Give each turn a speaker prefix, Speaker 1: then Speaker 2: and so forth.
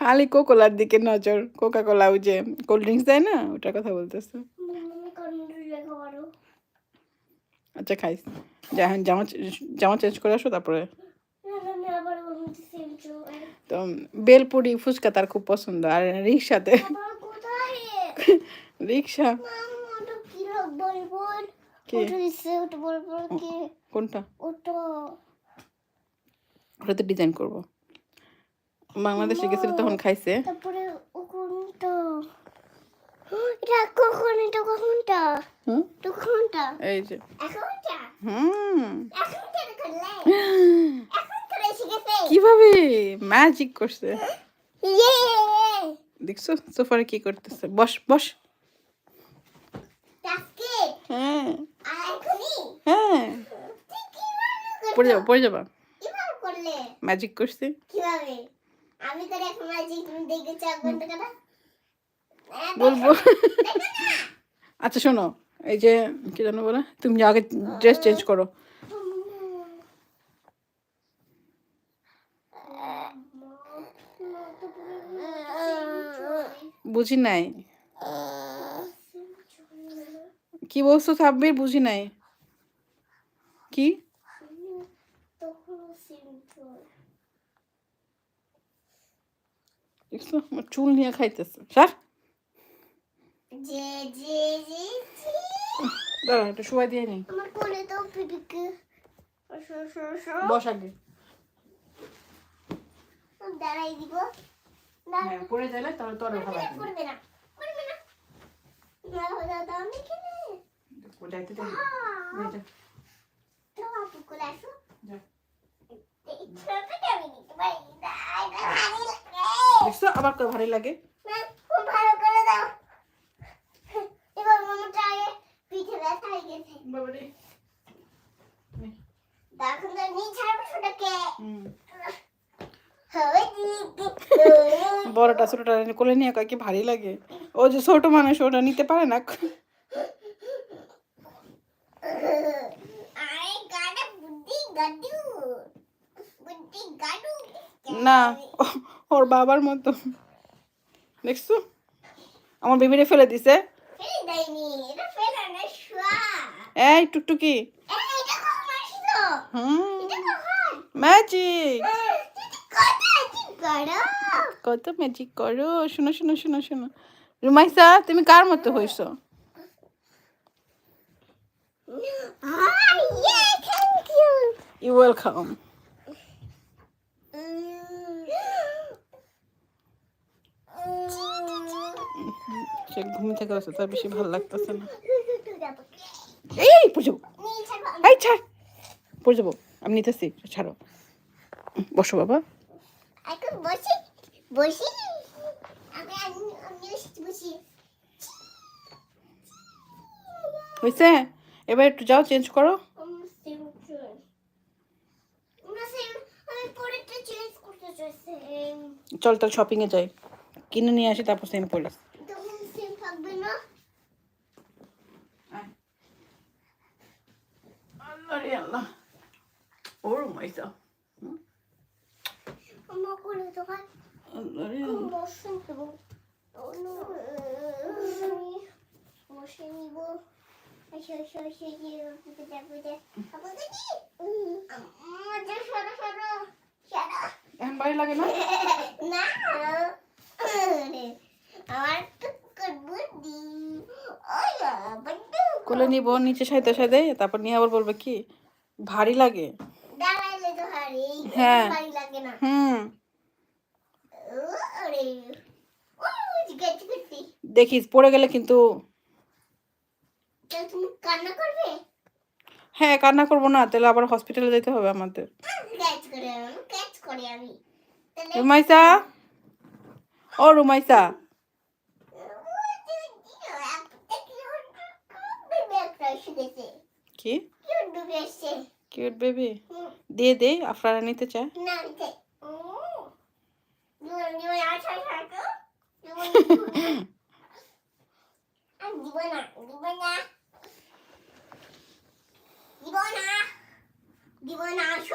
Speaker 1: খালি কোকোলার দিকে নজর। কোকা কোলা ওই যে কোল্ড ড্রিঙ্কস দেয় না ওটার কথা বলতেছে। আচ্ছা খাইস। যা হ্যাঁ জামা জামা চেঞ্জ করে আসো তারপরে। তো বেলপুরি ফুচকা তার খুব পছন্দ আর রিক্সাতে রিক্সা কোনটা?
Speaker 2: ওটা।
Speaker 1: ডিজাইন করব। বাংলাদেশে গেছিল তখন খাইছে।
Speaker 2: তারপরে কোনটা? এটা কখন? এটা কখনটা?
Speaker 1: হুম?
Speaker 2: কখনটা?
Speaker 1: এই যে।
Speaker 2: এখনটা?
Speaker 1: হুম।
Speaker 2: এখনটা করলে? এখন করে শিখেছে
Speaker 1: কীভাবে? ম্যাজিক করছে।
Speaker 2: ইয়ে
Speaker 1: দেখছ? সোফারে কি করতেছে? বস বস। হ্যাঁ। হ্যাঁ। পড়ে যাবা পড়ে যাবা। ম্যাজিক করছি।
Speaker 2: কীভাবে? আমি করে এখন তুমি দেখেছ কেন
Speaker 1: বলব? আচ্ছা শোনো এই যে কি জানো বলে তুমি আগে ড্রেস চেঞ্জ করো। বুঝি নাই। কি বলছো সাব্বির? বুঝি নাই। কি? দেখছ আমার চুল নিয়ে খাইতেছে স্যার দাঁড়া একটু শুয়াই দিয়ে নেই বস আগে
Speaker 2: দাঁড়াই দিব দাঁড়া
Speaker 1: তাহলে তোর ভালো
Speaker 2: করবে না করবে না দাদা আমি খেলে
Speaker 1: যাইতে যাই
Speaker 2: তো আপু কোলে আসো
Speaker 1: যা।
Speaker 2: ছোটকে।
Speaker 1: হুম।
Speaker 2: হবে দিদি
Speaker 1: বড়টা ছোটটা কোলে নিয়ে কয় কি ভারী লাগে। ও যে ছোট মানুষ ওটা নিতে পারে না। না ওর বাবার মতো। দেখছ? আমার বেবিরে ফেলে দিছে। এই টুকটুকি। ম্যাজিক। কত ম্যাজিক করো? শোনো শোনো শোনো শোনো। রুমাইসা তুমি কার মতো হইছো?
Speaker 2: you.
Speaker 1: ইউ সে ঘুমি থেকে আসছে তার বেশি ভালো লাগতেছে না। এই পড়ে যাব। এই ছাড়। পড়ে যাব। আমি নিতেছি ছাড়ো। বসো বাবা।
Speaker 2: এখন বসি বসি। আমি আমি আমি বসি
Speaker 1: হয়েছে এবার একটু যাও চেঞ্জ করো।
Speaker 2: আমি পরেরটা চেঞ্জ করতে চাইছি
Speaker 1: চল তাহলে শপিংয়ে যাই। কিনে নিয়ে আসি তারপর সেম পরিস
Speaker 2: তখন সেম থাকবে না
Speaker 1: আল্লাহ রে আল্লাহ ও রুমাইসা
Speaker 2: আমার করে দোকান
Speaker 1: আল্লাহ রে
Speaker 2: বসে দেবো বসে নিব এসে এসে এসে গিয়ে বুঝে বুঝে আপনাকে কি মজা সরো সরো সরো
Speaker 1: এখন ভালো লাগে না
Speaker 2: না আরে, আমার তো
Speaker 1: কোলে নিব নিচে সাইতে সাইতে তারপর নিয়ে আবার বলবে কি ভারী লাগে। হ্যাঁ। হুম। দেখিস পড়ে গেলে কিন্তু হ্যাঁ কান্না করব না তাহলে আবার হসপিটালে যেতে হবে আমাদের। রুমাইসা? ও রুমাইসা। কি? কিউট বেবি দিয়ে দে আপনারা নিতে চায়।
Speaker 2: দিব না দিব না